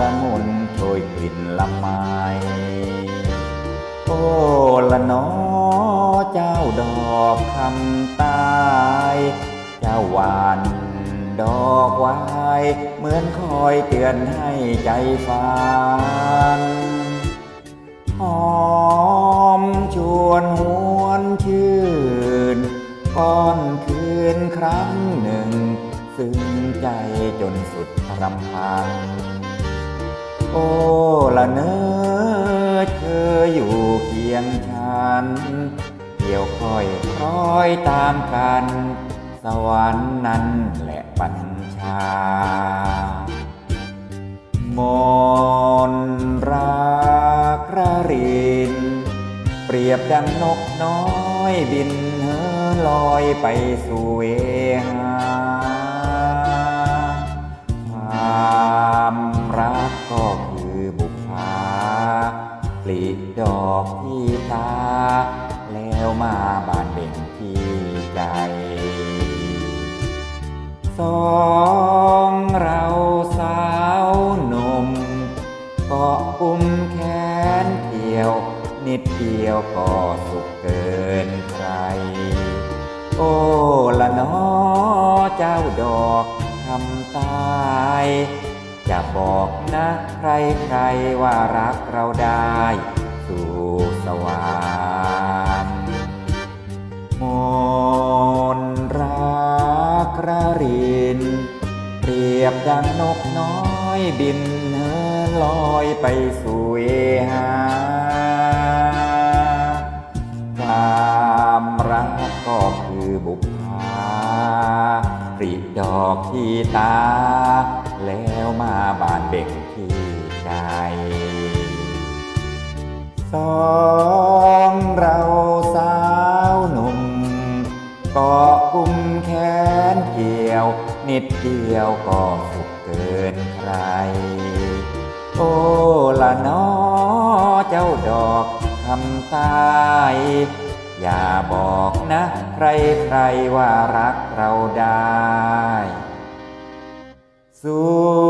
ระมุนโชยกลิ่นละไมโอ้ละนอเจ้าดอกคำตาย เจ้าหวานดอกวายเหมือนคอยเตือนให้ใจฝันหอมชวนหวนชื่นก้อนคืนครั้งหนึ่ง ซึ้งใจจนสุดรำพัน โอ้ละเนอเธออยู่เคียงฉันเกี่ยวคอยคล้อยตามกัน สวรรค์นั้นแหละบัญชามนรักระริน เปรียบดังนกน้อยบินเฮอลอยไปสู่เวหา ลีดอกที่ตา แล้วมาบานเบ่งที่ใจสองเราสาวหนุ่มเกาะกุมแขนเกี่ยว นิดเดียวก็สุขเกินใคร โอ้ละน้อเจ้าดอกคำตาย จะบอกนะใครใครๆว่ารักเราได้ สู่สวรรค์มนรักระริน เปรียบดังนกน้อยบินเฮอลอยไปสู่เวหาความรักก็คือบุพภาปริดอกที่ตา มาบานเบ่งที่ใจสองเราสาวหนุ่มเกาะกุมแขนเกี่ยว นิดเดียวก็สุขเกินใคร โอ้ละน้อเจ้าดอกคำตายอย่าบอกนะ ใครใครว่ารักเราได้ สู่สวร